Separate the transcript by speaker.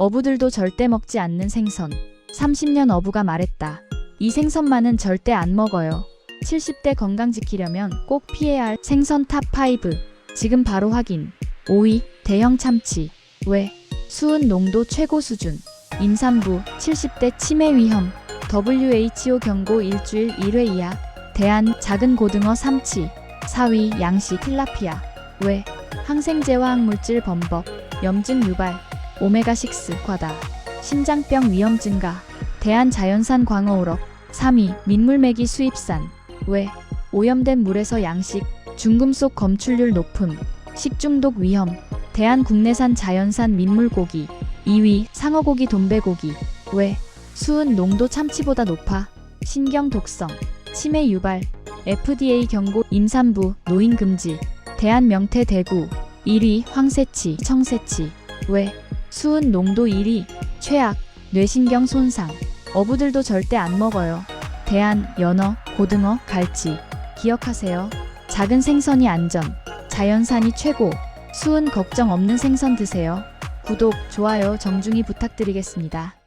Speaker 1: 어부들도 절대 먹지 않는 생선. 30년 어부가 말했다. 이 생선만은 절대 안 먹어요. 70대 건강 지키려면 꼭 피해야 할 생선 탑5. 지금 바로 확인. 5위, 대형 참치. 왜? 수은 농도 최고 수준. 임산부, 70대 치매 위험. WHO 경고 일주일 1회 이하. 대한 작은 고등어 삼치. 4위, 양식 틸라피아. 왜? 항생제와 항물질 범벅, 염증 유발, 오메가6 과다, 심장병 위험 증가, 대한 자연산 광어 우럭. 3위, 민물메기 수입산. 왜? 오염된 물에서 양식, 중금속 검출률 높음, 식중독 위험, 대한 국내산 자연산 민물고기. 2위, 상어고기 돈배고기. 왜? 수은 농도 참치보다 높아. 신경 독성, 치매 유발, FDA 경고 임산부, 노인 금지. 대한 명태 대구. 1위, 황새치, 청새치. 왜? 수은 농도 1위, 최악, 뇌신경 손상. 어부들도 절대 안 먹어요. 대한, 연어, 고등어, 갈치. 기억하세요. 작은 생선이 안전, 자연산이 최고. 수은 걱정 없는 생선 드세요. 구독, 좋아요 정중히 부탁드리겠습니다.